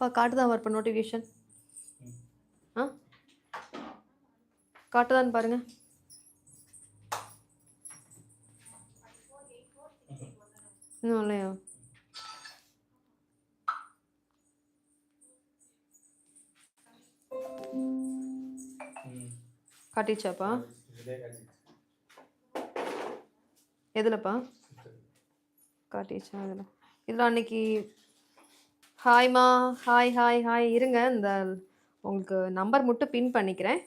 அப்பா காட்டுதான் வரப்போ நோட்டிஃபிகேஷன் ஆ? காட்டுதான்னு பாருங்க. இன்னும் இல்லையா? காட்டிச்சாப்பா? எதுலப்பா? காட்டிச்சா அதில் இதில் அன்னைக்கு ஹாய்மா ஹாய் ஹாய் ஹாய் இருங்க இந்த உங்களுக்கு நம்பர் மட்டும் பின் பண்ணிக்கிறேன்.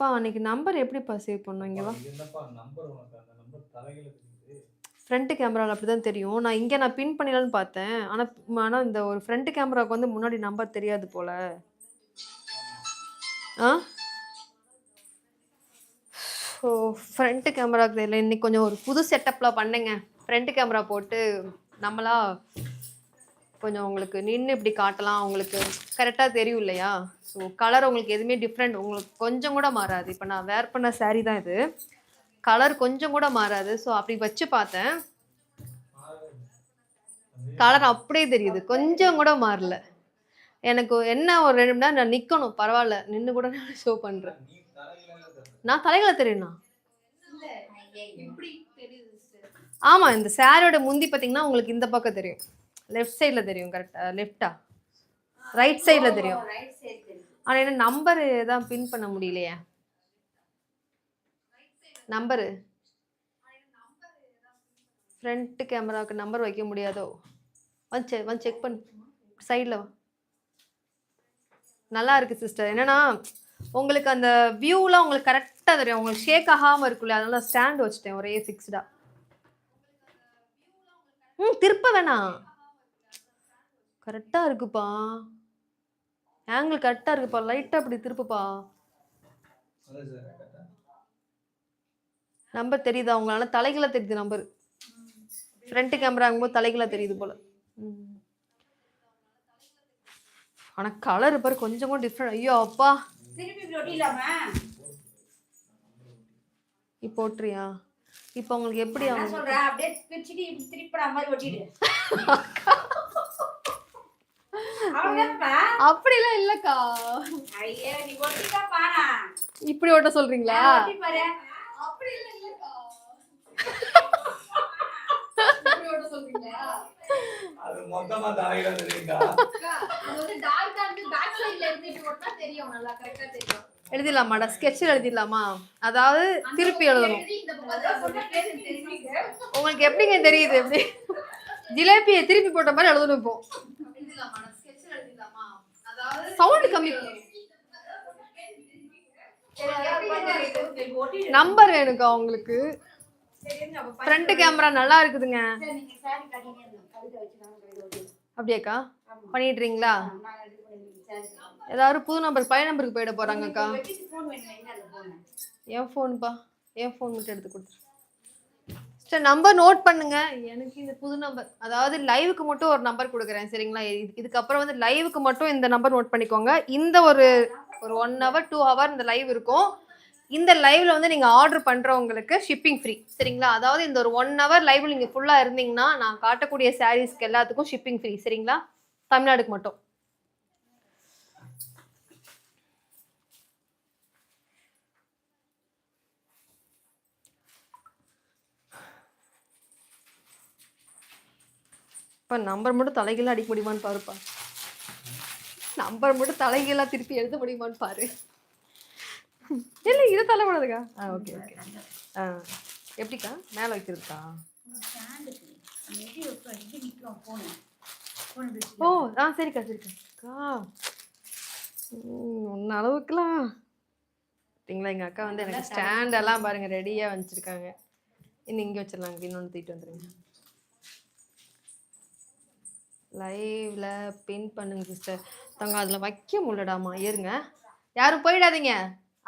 பா அன்னைக்கு நம்பர் எப்படிப்பா சேவ் பண்ணோம்? இங்கே வா. ஃப்ரண்ட் கேமராவில் அப்படி தான் தெரியும். நான் இங்கே நான் பின் பண்ணிடலான்னு பார்த்தேன். ஆனால் ஆனால் இந்த ஒரு ஃப்ரண்ட் கேமராவுக்கு வந்து முன்னாடி நம்பர் தெரியாது போல. ஆ? ஸோ ஃப்ரண்ட்டு கேமராவுக்கு தெரியல இன்னைக்கு கொஞ்சம் ஒரு புது செட்டப்பில் பண்ணுங்க. ஃப்ரண்ட் கேமரா போட்டு நம்மளா கொஞ்சம் உங்களுக்கு நின்று இப்படி காட்டலாம். உங்களுக்கு கரெக்டாக தெரியும் இல்லையா? ஸோ கலர் உங்களுக்கு எதுவுமே டிஃப்ரெண்ட் உங்களுக்கு கொஞ்சம் கூட மாறாது. இப்போ நான் வேர் பண்ண சாரீ தான் இது. கலர் கொஞ்சம் கூட மாறாது. ஸோ அப்படி வச்சு பார்த்தேன். கலர் அப்படியே தெரியுது. கொஞ்சம் கூட மாறல. எனக்கு என்ன ஒரு ரெண்டு மணி நேரம் நான் நிற்கணும் பரவாயில்ல. நின்று கூட நான் ஷோ பண்ணுறேன் நான் தலைகளை தெரியும்ண்ணா ஆமாம் இந்த சாரோட முந்தி பார்த்தீங்கன்னா உங்களுக்கு இந்த பக்கம் தெரியும். லெஃப்ட் சைடில் தெரியும் கரெக்டாக லெஃப்டா ரைட் சைடில் தெரியும். ஆனால் என்ன நம்பரு தான் பின் பண்ண முடியலையே? நம்பரு ஃப்ரண்ட் கேமராவுக்கு நம்பர் வைக்க முடியாதோ? வந்து வந்து செக் பண்ணு சைடில் நல்லா இருக்குது சிஸ்டர் என்னன்னா உங்களுக்கு அந்த வியூலாம் உங்களுக்கு கரெக்டாக தெரியும். உங்களுக்கு ஷேக் ஆகாமல் இருக்குல்ல அதனால ஸ்டாண்ட் வச்சுட்டேன் ஒரே ஃபிக்ஸ்டாக ம் திருப்ப வேணாம் கரெக்டாக இருக்குப்பா. ஆங்கிள் கரெக்டாக இருக்குப்பா. லைட்டாக அப்படி திருப்புப்பா. நம்பர் தெரியுதா? உங்களால தலைகளாக தெரியுது நம்பர் ஃப்ரண்ட் கேமராங்கும்போது தலைகளாக தெரியுது போல். ம். ஆனா கலர் பாரு கொஞ்சம் கூட டிஃப்ரெண்ட் ஐயோ அப்பா. இப்போ ஓட்டுறியா இப்போ உங்களுக்கு எப்படி சொல்றேன்? அப்படியே பிரிச்சுட்டு இப்படி திருப்பிடா மாதிரி ஒட்டிடு. அவ்வளவுதான்ப்பா. அப்படிலாம் இல்லக்கா. ஐயே நீ ஒட்டிட்டா பாரா. இப்படி ஓட்ட சொல்றீங்களா? அப்படி இல்ல இல்லக்கா இப்படி ஓட்ட சொல்றீங்களா அது மொத்தமா தலையில தெரியுதா அது வந்து டார்க்கா இருந்து பேக் சைடுல இருந்து இப்படி ஓட்டினா தெரியும் நல்லா கரெக்டா தெரியும். எழுதிடலாமாடா? ஸ்கெட்சில் எழுதிடலாமா? அதாவது திருப்பி எழுதணும். உங்களுக்கு எப்படிங்க தெரியுது? எப்படி? ஜிலேபியை திருப்பி போட்ட மாதிரி எழுதணும் இப்போ. சவுண்ட் கம்மி. நம்பர் வேணுக்கா உங்களுக்கு. ஃப்ரண்ட் கேமரா நல்லா இருக்குதுங்க. அப்படியாக்கா? பண்ணிடுறீங்களா? ஏதாவது புது நம்பர் பழைய நம்பருக்கு போயிட போறாங்கக்கா. என் ஃபோனுப்பா என் ஃபோன் மட்டும் எடுத்து கொடுத்துரு. சரி நம்பர் நோட் பண்ணுங்க. எனக்கு இந்த புது நம்பர் அதாவது லைவுக்கு மட்டும் ஒரு நம்பர் கொடுக்குறேன் சரிங்களா? இது- இதுக்கப்புறம் வந்து லைவுக்கு மட்டும் இந்த நம்பர் நோட் பண்ணிக்கோங்க. இந்த ஒரு ஒரு ஒன் ஹவர் டூ ஹவர் இந்த லைவ் இருக்கும். இந்த லைவ்ல வந்து நீங்க ஆர்டர் பண்றவங்களுக்கு ஷிப்பிங் ஃப்ரீ சரிங்களா? அதாவது இந்த ஒரு ஒன் ஹவர் லைவ்ல நீங்க ஃபுல்லா இருந்தீங்கன்னா நான் காட்டக்கூடிய சாரீஸ்க்கு எல்லாத்துக்கும் ஷிப்பிங் ஃப்ரீ சரிங்களா? தமிழ்நாடுக்கு மட்டும். இப்போ நம்பர் மட்டும் தலைகீழாக அடிக்க முடியுமான்னு பாருப்பா. நம்பர் மட்டும் தலைகீழாக திருப்பி எழுத முடியுமான்னு பாரு. இல்லை இதை தலைப்படாதுக்கா ஆ ஓகே ஓகே. ஆ எப்படிக்கா? மேலே வைக்கிறதுக்கா. ஓ ஆ சரிக்கா சரிக்கா. அக்கா ஒன்று அளவுக்குலாம் சரிங்களா எங்கள் அக்கா வந்து எனக்கு ஸ்டாண்ட் எல்லாம் பாருங்கள் ரெடியாக வச்சுருக்காங்க. இன்னும் இங்கே வச்சிடலாங்க இன்னொன்று தூக்கிட்டு வந்துருங்க. லைவ்ல பின் பண்ணுங்க சிஸ்டர் தங்க அதில் வைக்க முடியலடாமா? இருங்க யாரும் போயிடாதீங்க.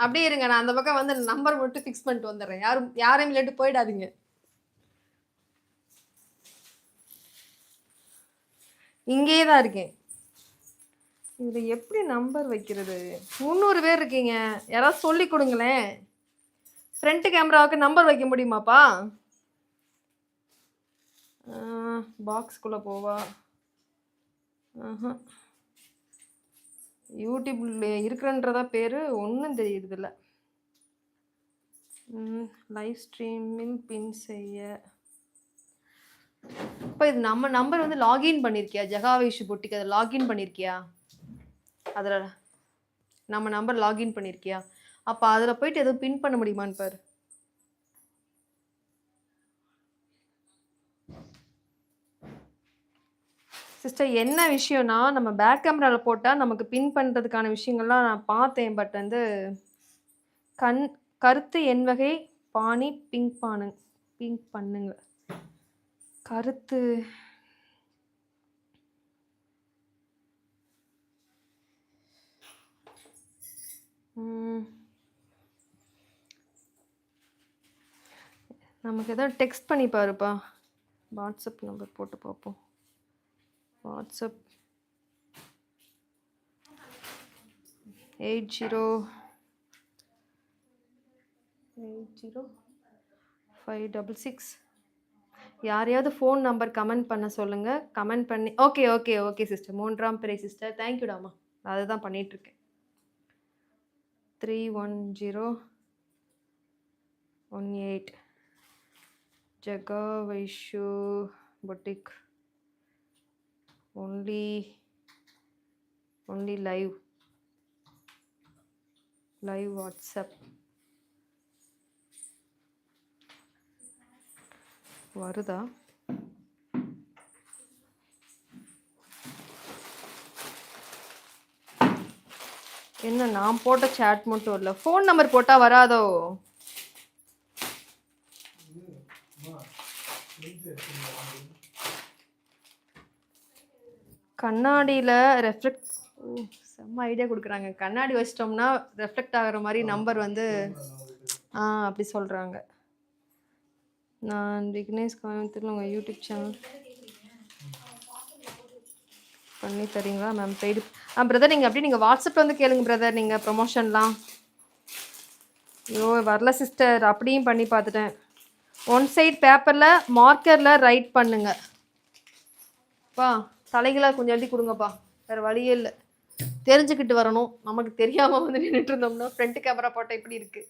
அப்படியே இருங்க நான் அந்த பக்கம் வந்து நம்பர் மட்டும் ஃபிக்ஸ் பண்ணிட்டு வந்துடுறேன். யாரும் யாரையும் இல்லாட்டு போயிடாதீங்க. இங்கேயே தான் இருக்கேன். இதில் எப்படி நம்பர் வைக்கிறது? முந்நூறு பேர் இருக்கீங்க. யாராவது சொல்லி கொடுங்களேன். ஃப்ரண்ட் கேமராவுக்கு நம்பர் வைக்க முடியுமாப்பா? பாக்ஸ்குள்ளே போவா. ஆஹா. யூடியூப்ல இருக்கிறன்றதா பேர் ஒன்றும் தெரியுறதில்ல. லைவ் ஸ்ட்ரீமிங் பின் செய்ய. இப்போ இது நம்ம நம்பர் வந்து லாகின் பண்ணியிருக்கியா ஜெகாவேஷு பொட்டிக்கு அதை லாகின் பண்ணியிருக்கியா அதில் நம்ம நம்பர் லாகின் பண்ணியிருக்கியா அப்போ அதில் போயிட்டு எதுவும் பின் பண்ண முடியுமான்னு பாரு. சிஸ்டர் என்ன விஷயம்னா நம்ம பேக் கேமராவில் போட்டால் நமக்கு பின் பண்ணுறதுக்கான விஷயங்கள்லாம் நான் பார்த்தேன். பட் வந்து கண் கருத்து என் வகை பாணி பிங்க் பானு பிங்க் பண்ணுங்க. கருத்து நமக்கு எதாவது டெக்ஸ்ட் பண்ணி பாருப்பா. வாட்ஸ்அப் நம்பர் போட்டு பார்ப்போம் WhatsApp eight zero. Eight zero. Five double six. யாரையாவது ஃபோன் நம்பர் கமெண்ட் பண்ண சொல்லுங்கள் கமெண்ட் பண்ணி ஓகே ஓகே ஓகே சிஸ்டர். மூன்றாம் பிறை சிஸ்டர். தேங்க்யூடாமா நான் அதை தான் பண்ணிகிட்ருக்கேன் three one zero. One eight. Jaga Vaishu boutique. Only only live. Live whatsapp. வருதா? என்ன நான் போட்ட சேட் மட்டும் இல்லை. ஃபோன் நம்பர் போட்டால் வராதோ? கண்ணாடியில் ரெஃப்ளெக்ட் செம்ம ஐடியா கொடுக்குறாங்க. கண்ணாடி வச்சிட்டோம்னா ரெஃப்ளெக்ட் ஆகிற மாதிரி நம்பர் வந்து ஆ அப்படி சொல்கிறாங்க நான் விக்னேஷ் கோயம்புத்தூரில் உங்கள் யூடியூப் சேனல் பண்ணி தரீங்களா மேம் பெய்டு ஆ பிரதர் நீங்கள் அப்படியே நீங்கள் வாட்ஸ்அப்பில் வந்து கேளுங்க பிரதர் நீங்கள் ப்ரொமோஷன்லாம் ஐயோ வரல சிஸ்டர் அப்படியும் பண்ணி பார்த்துட்டேன். ஒன் சைட் பேப்பரில் மார்க்கரில் ரைட் பண்ணுங்க. பா. தலைகளாக கொஞ்சம் எழுதி கொடுங்கப்பா. வேறு வழியே இல்லை. தெரிஞ்சுக்கிட்டு வரணும். நமக்கு தெரியாமல் வந்து நின்றுட்டு இருந்தோம்னா ஃப்ரண்ட் கேமரா போட்டால் இப்படி இருக்குது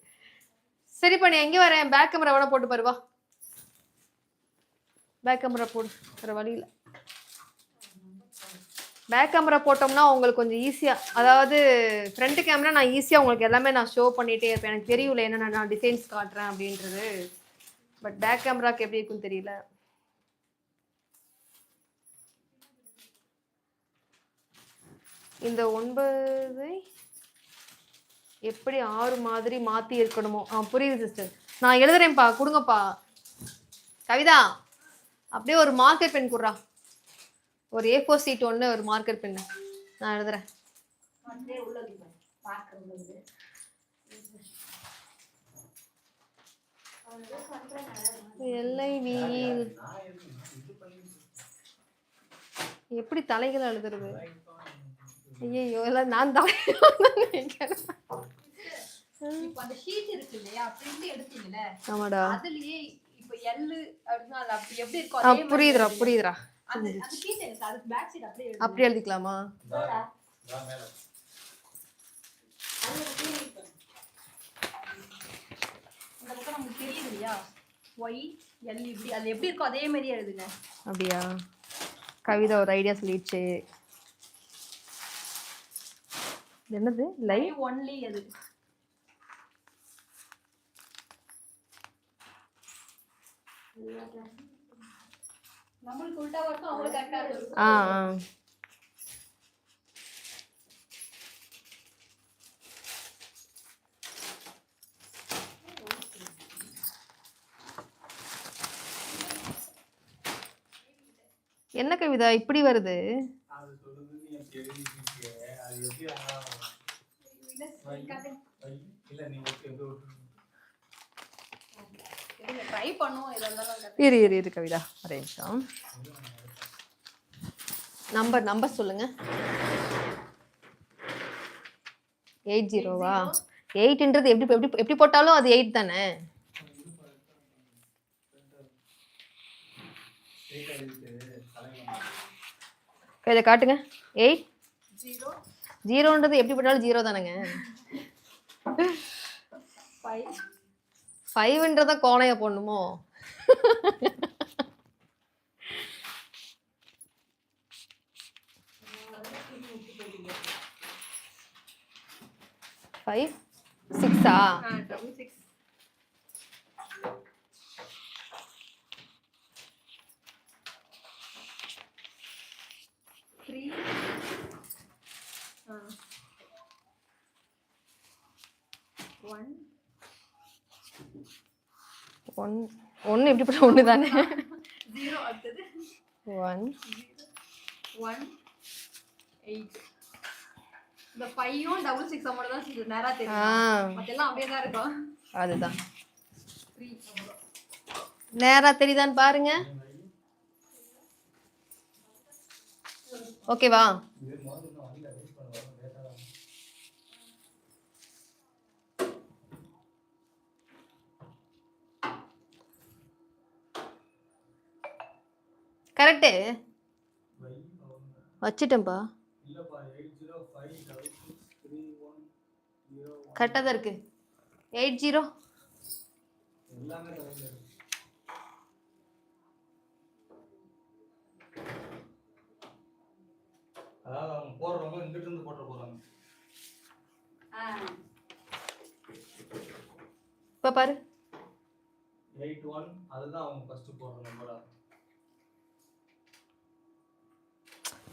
சரிப்பா நீ எங்கே வரேன் பேக் கேமரா வேணால் போட்டு பாருவா பேக் கேமரா போடு. வேறு வழி இல்லை. பேக் கேமரா போட்டோம்னா உங்களுக்கு கொஞ்சம் ஈஸியாக அதாவது ஃப்ரண்ட் கேமரா நான் ஈஸியாக உங்களுக்கு எல்லாமே நான் ஷோ பண்ணிகிட்டே இருப்பேன். எனக்கு தெரியல என்னென்ன நான் டிசைன்ஸ் காட்டுறேன் அப்படின்றது. பட் பேக் கேமராக்கு எப்படி இருக்குன்னு தெரியல. இந்த ஒன்பதை எப்படி ஆறு மாதிரி மாற்றி இருக்கணுமோ. ஆ புரியுது சிஸ்டர் நான் எழுதுறேன்ப்பா கொடுங்கப்பா. கவிதா அப்படியே ஒரு மார்க்கர் பென் கொடுறா. ஒரு ஏ ஃபோர் சீட் ஒன்று ஒரு மார்க்கர் பென்னு நான் எழுதுறேன். எல்லை வீல். எப்படி தலைகள் எழுதுறது ஐயோ எல்லாம் நான் நினைக்கிறேன். இப்ப அந்த ஷீட் இருக்கு இல்லையா? பிரிண்ட் எடுத்தீங்கல்ல? ஆமாடா. அதுலயே இப்ப எல்லு அப்படின்னா அது அப்படி எப்படி இருக்கும் அதே புரியுதுடா. புரியுதுடா. அந்த அந்த ஷீட் பேக் சைடு அப்படியே எழுதிக்கலாமா? பக்கம் நமக்கு தெரியுது இல்லையா? ஒய் எல் இப்படி அது எப்படி இருக்கும் அதே மாதிரி எழுதுங்க. அப்படியா? கவிதா ஒரு ஐடியா சொல்லிடுச்சு. என்னது? லைவ் ஒன்லி அது. நம்மளுக்கு உல்டா இருக்கும் அவங்களுக்கு கரெக்டா இருக்கும். ஆ ஆ. என்ன கவிதா இப்படி வருது? அது எப்படி இரு இரு இரு கவிதா. ஒரே நிமிஷம். நம்பர் நம்பர் சொல்லுங்க. எயிட் ஜீரோவா எயிட்ன்றது எப்படி எப்படி எப்படி போட்டாலும் அது எயிட் தானே? இதை காட்டுங்க. எயிட்? ஜீரோ. ஜீரோன்றது எப்படி போட்டாலும் ஜீரோ தானேங்க. ஃபைவ் ஃபைவ்ன்றத கோணைய போடணுமோ? ஃபைவ் சிக்ஸா Three six three one one ஒன்று எப்படி போட்டால் ஒன்று தானே ஜீரோ ஒன் ஒன் எயிட் இந்த ஃபைவும் டபுள் சிக்ஸ் மட்டும் தான் சரி நேரா ஆ. தெரியும் மற்றெல்லாம் அப்படியே தான் இருக்கும். அதுதான். த்ரீ நேரா தெரியுதான்னு பாருங்க. ஓகேவா இது முதல்ல இன்னும் வண்டியில வெயிட் பண்ண வரும் லேட்டாக தான் கரெக்டு வை வச்சிட்டேன்ப்பா இல்லைப்பா eight zero five double six three one zero one கரெக்டாக தான் இருக்கு. Eight zero. அதாவது அவங்க போடுறவங்க இங்கிட்ட இருந்து போட்டு போறாங்க. இப்போ பாரு. எயிட் ஒன் அதுதான் அவங்க ஃபர்ஸ்ட் போடுற நம்பரா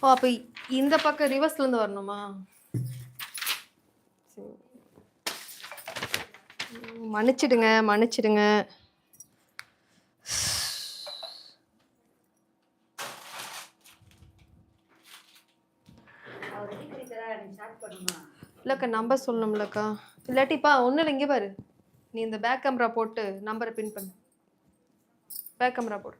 ஓ அப்போ இந்த பக்கம் ரிவர்ஸ்லேருந்து வரணுமா? சரி. மன்னிச்சிடுங்க மன்னிச்சிடுங்க. அவர் இல்லைக்கா நம்பர் சொல்லணும்லக்கா. இல்லாட்டிப்பா ஒன்றும் இல்லை இங்கே பாரு. நீ இந்த பேக் கேமரா போட்டு நம்பரை பின் பண்ணு. பேக் கேமரா போடு.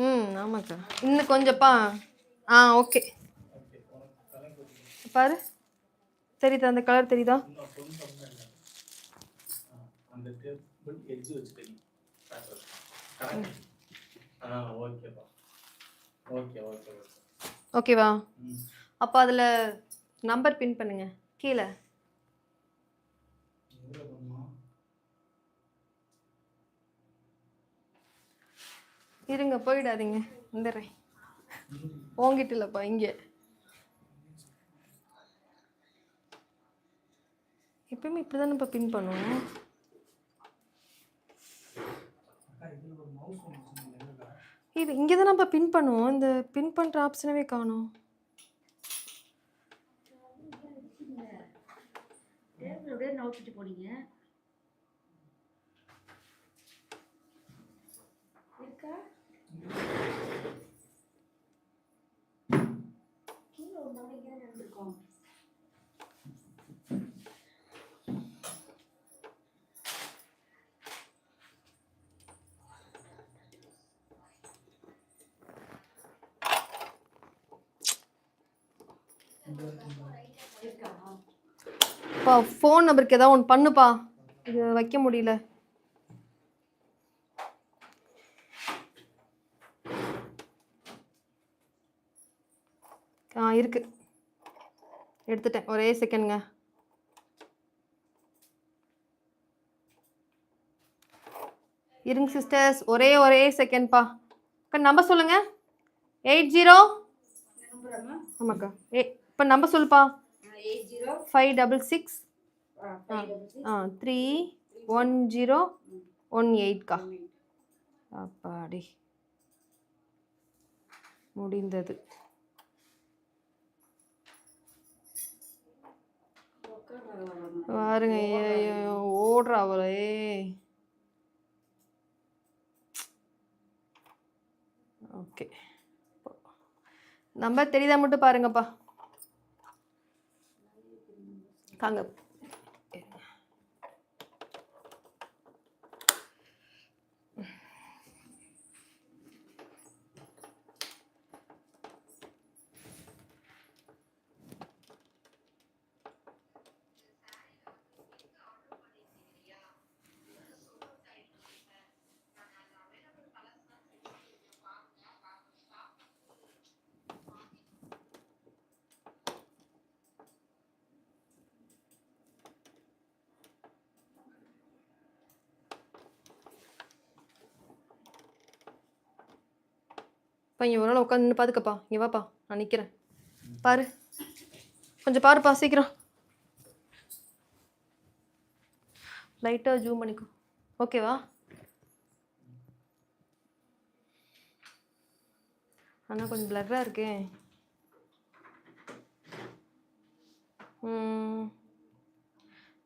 ம் ஆமாக்கா. இன்னும் கொஞ்சம்ப்பா ஆ ஓகே. பாரு. தெரியுதா அந்த கலர் தெரியுதா? ஓகேவா? அப்போ அதில் நம்பர் பின் பண்ணுங்க. கீழே. இருங்க போயிடாதீங்க. வந்துடுறேன். ஓங்கிட்டு இல்லைப்பா இங்கே. எப்பயுமே இப்படி தானேப்பா பின் பண்ணுவோம். இது இங்கே தானேப்பா பின் பண்ணுவோம். இந்த பின் பண்ணுற ஆப்ஷனவே காணும். டேபிள் அப்படியே நவுத்திட்டு போனீங்க. இருக்கா? கீழே ஒரு மாதிரி இங்கே நடந்திருக்கோம் ஃபோன் நம்பருக்கு ஏதாவது ஒன்று பண்ணுப்பா. இது வைக்க முடியல. ஆ இருக்கு. எடுத்துட்டேன். ஒரே செகண்ட்ங்க இருங்க சிஸ்டர்ஸ் ஒரே ஒரே செகண்ட்ப்பா அக்கா நம்பர் சொல்லுங்க. எயிட் ஜீரோ ஆமாக்கா. ஏ இப்போ நம்பர் சொல்லுப்பா. Eight zero five double six three one zero one எயிட்க்கா அப்பாடி. முடிந்தது. பாருங்க ஓடுறா அவளே. ஓகே. நம்பர் தெரியுதா மட்டும் பாருங்கப்பா. தாங்க இப்போ இங்கே ஒரு நாள் உட்காந்து நின்று பார்த்துக்கப்பா இங்கே வாப்பா நான் நிற்கிறேன் பாரு. கொஞ்சம் பாருப்பா சீக்கிரம். லைட்டாக ஜூம் பண்ணிக்கோ. ஓகேவா ஆனால் கொஞ்சம் பிளர்ராக இருக்கே.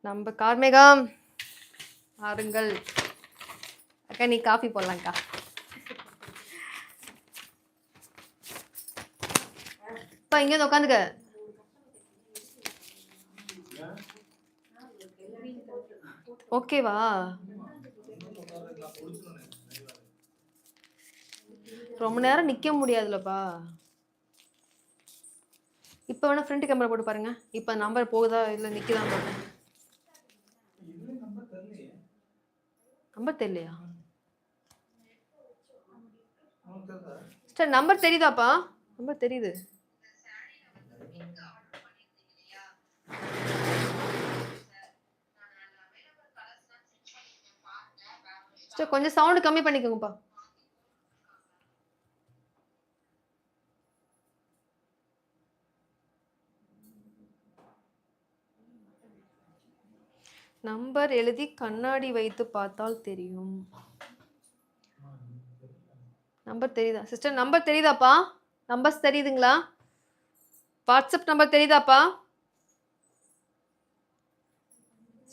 நம்ம கார்மேகம். ஆறுங்கள் அக்கா நீ காஃபி போடலாங்க்கா அப்பா இங்கே வந்து உட்காந்துக்க ஓகேவா? ரொம்ப நேரம் நிக்க முடியாதுலப்பா. இப்போ வேணா ஃப்ரண்ட் கேமரா போட்டு பாருங்க. இப்போ நம்பர் போகுதா இல்லை நிக்குதா பாருங்க நம்பர் தெரியலையா? சார் நம்பர் தெரியுதாப்பா? நம்பர் தெரியுது. சார் கொஞ்சம் சவுண்டு கம்மி பண்ணிக்கோங்கப்பா. நம்பர் எழுதி கண்ணாடி வைத்து பார்த்தால் தெரியும். நம்பர் தெரியுதா? சிஸ்டர் நம்பர் தெரியுதாப்பா? நம்பர்ஸ் தெரியுதுங்களா? வாட்ஸ்அப் நம்பர் தெரியுதாப்பா?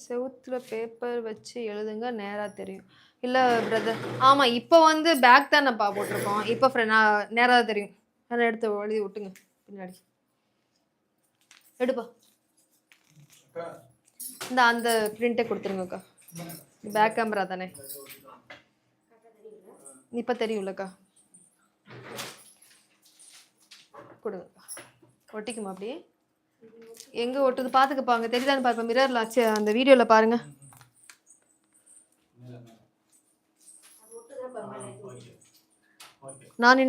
செவுத்துல பேப்பர் வச்சு எழுதுங்க நேரா தெரியும். இல்லை பிரதர் ஆமாம் இப்போ வந்து பேக் தானேப்பா போட்டிருக்கோம். இப்போ ஃப்ரெண்ட் நான் நேராக தான் தெரியும். நான் எடுத்து எழுதி விட்டுங்க. பின்னாடி. எடுப்பா. இந்த அந்த பிரிண்ட்டை கொடுத்துருங்கக்கா பேக் கேமரா தானே. இப்போ தெரியும்லக்கா கொடுங்கக்கா ஒட்டிக்குமா அப்படியே? எங்கே ஒட்டுது? பார்த்துக்கப்பா அங்கே தெரியுதான்னு பார்ப்பேன் மிரரில் ஆச்சு அந்த வீடியோவில் பாருங்கள் மேல மேல ஓகே ஓகே நான் நின்று நான் நான் நின்னா உனக்கு மேல தான் தெரியுமா ம். அப்படின்னா நீ நிற்கும் போது தெரியும் ம்ஹும். மேல விட்டுப்பா அது ஒட்டுதா நான்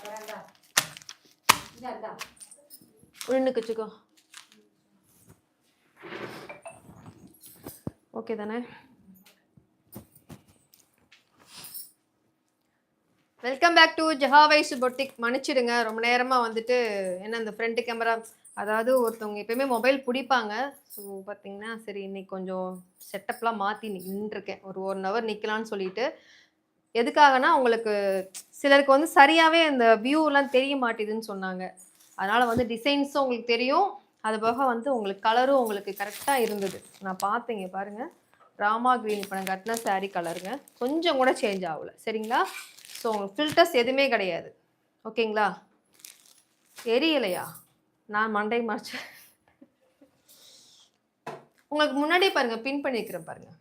தரேன்டா இந்தா இந்தா. நின்றுக்கு வச்சுக்கோ. ஓகே தானே? வெல்கம் பேக் டு ஜஹாவைஸ் பொட்டிக் மன்னிச்சிடுங்க. ரொம்ப நேரமாக வந்துட்டு என்ன இந்த ஃப்ரண்ட் கேமரா அதாவது ஒருத்தவங்க எப்பயுமே மொபைல் பிடிப்பாங்க. ஸோ பார்த்தீங்கன்னா சரி இன்னைக்கு கொஞ்சம் செட்டப்லாம் மாற்றி நின்றுருக்கேன். ஒரு ஒன் ஹவர் நிற்கலான்னு சொல்லிட்டு. எதுக்காகனா உங்களுக்கு சிலருக்கு வந்து சரியாகவே அந்த வியூலாம் தெரிய மாட்டேதுன்னு சொன்னாங்க. அதனால் வந்து டிசைன்ஸும் உங்களுக்கு தெரியும். அது போக வந்து உங்களுக்கு கலரும் உங்களுக்கு கரெக்டாக இருந்தது. நான் பார்த்தேங்க பாருங்கள் ராமா க்ரீன் இப்போ நான் கட்டின சாரீ கலருங்க கொஞ்சம் கூட சேஞ்ச் ஆகல. சரிங்களா? ஸோ உங்களுக்கு ஃபில்டர்ஸ் எதுவுமே கிடையாது. ஓகேங்களா? தெரியலையா நான் மண்டை மறைச்சேன் உங்களுக்கு முன்னாடியே பாருங்கள் பின் பண்ணிக்கிறேன் பாருங்கள்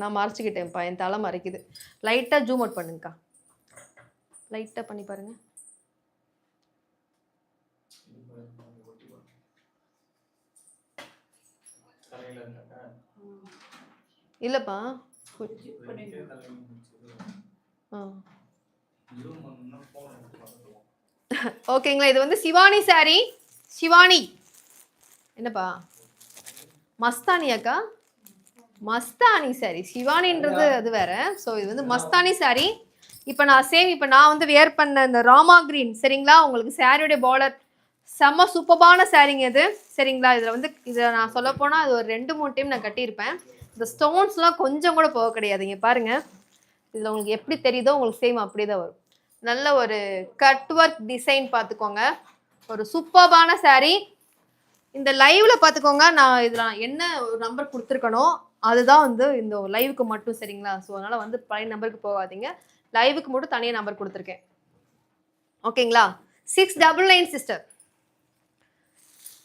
நான் மறைச்சிக்கிட்டேன்ப்பா என் தலை மறைக்குது. லைட்டாக ஜூம் அவுட் பண்ணுங்கக்கா. லைட்டாக பண்ணி பாருங்கள் இல்லைப்பா. ஓகேங்களா இது வந்து சிவானி saree. சிவானி. என்னப்பா? மஸ்தானி அக்கா? மஸ்தானி saree. சிவானின்றது அது வேற. ஸோ இது வந்து மஸ்தானி saree. இப்போ நான் சேம் இப்போ நான் வந்து வேர் பண்ண இந்த ராமா கிரீன் சரிங்களா? உங்களுக்கு சாரியோடைய பார்டர் செம்ம சூப்பரான சாரீங்க இது. சரிங்களா? இதில் வந்து இதை நான் சொல்ல போனால் அது ஒரு ரெண்டு மூணு டைம் நான் கட்டியிருப்பேன். இந்த ஸ்டோன்ஸ்லாம் கொஞ்சம் கூட போக கிடையாதுங்க பாருங்கள் இதில் உங்களுக்கு எப்படி தெரியுதோ உங்களுக்கு சேம் அப்படியே தான் வரும். நல்ல ஒரு கட் ஒர்க் டிசைன் பார்த்துக்கோங்க. ஒரு சூப்பர்பான saree. இந்த லைவில் பார்த்துக்கோங்க. நான் இதில் என்ன ஒரு நம்பர் கொடுத்துருக்கனோ அதுதான் வந்து இந்த லைவுக்கு மட்டும் சரிங்களா? ஸோ அதனால் வந்து பழைய நம்பருக்கு போகாதீங்க. லைவுக்கு மட்டும் தனியாக நம்பர் கொடுத்துருக்கேன். ஓகேங்களா சிக்ஸ் டபுள் நைன் சிஸ்டர்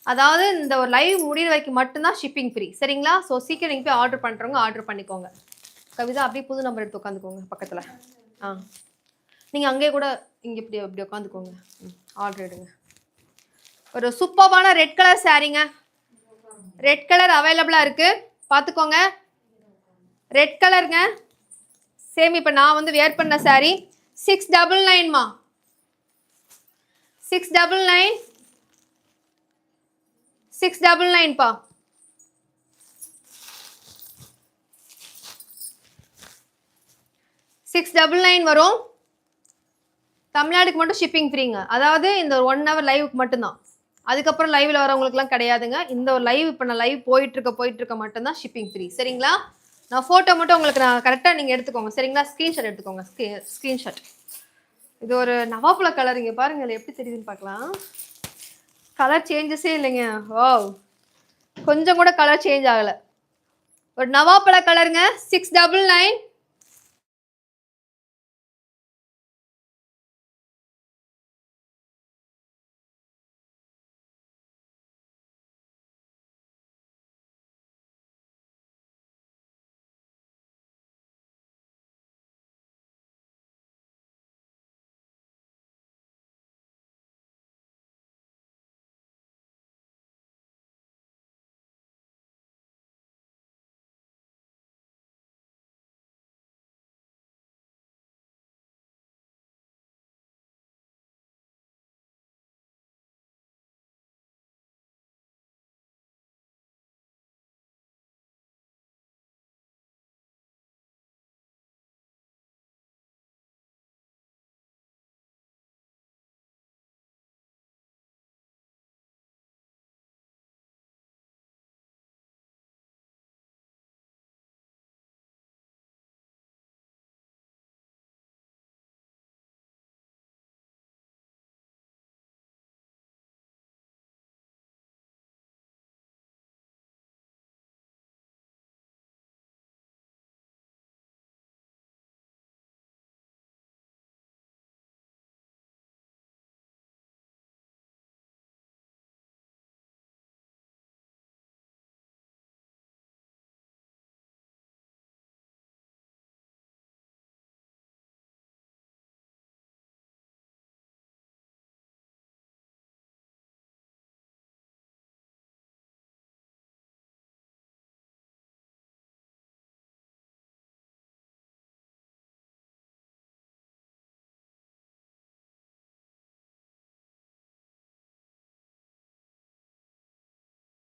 அதாவது இந்த ஒரு லைவ் முடிகிற வரைக்கும் மட்டும்தான் ஷிப்பிங் ஃப்ரீ சரிங்களா? ஸோ சீக்கிரம் நீங்கள் போய் ஆர்டர் பண்ணுறவங்க ஆர்டர் பண்ணிக்கோங்க. கவிதா அப்படியே புது நம்பர் எடுத்து உட்காந்துக்கோங்க பக்கத்தில். ஆ. நீங்கள் அங்கேயே கூட இங்கே இப்படி இப்படி உட்காந்துக்கோங்க ஆர்டர் எடுங்க. ஒரு சூப்பர்பான ரெட் கலர் சாரீங்க ரெட் கலர் அவைலபிளாக இருக்குது பார்த்துக்கோங்க ரெட் கலருங்க சேம் இப்போ நான் வந்து வேர் பண்ண sari six double நைன்மா six double nine six double நைன்ப்பா. Six double nine வரும். தமிழ்நாடுக்கு மட்டும் ஷிப்பிங் ஃப்ரீங்க அதாவது இந்த ஒன் ஹவர் லைவுக்கு மட்டும்தான். அதுக்கப்புறம் லைவில் வரவங்களுக்குலாம் கிடையாதுங்க. இந்த ஒரு லைவ் இப்போ நான் லைவ் போயிட்டுருக்க போயிட்டுருக்க மட்டும்தான் ஷிப்பிங் ஃப்ரீ சரிங்களா? நான் ஃபோட்டோ மட்டும் உங்களுக்கு நான் கரெக்டாக நீங்கள் எடுத்துக்கோங்க. சரிங்களா? ஸ்க்ரீன்ஷாட் எடுத்துக்கோங்க. ஸ்க்ரீன்ஷாட் இது ஒரு நவாப்புல கலர் இங்கே பாருங்க. எப்படி தெரியுதுன்னு பார்க்கலாம். கலர் சேஞ்சஸே இல்லைங்க. ஓ கொஞ்சம் கூட கலர் சேஞ்ச் ஆகலை. ஒரு நவாப்பழ கலருங்க சிக்ஸ் டபுள் நைன்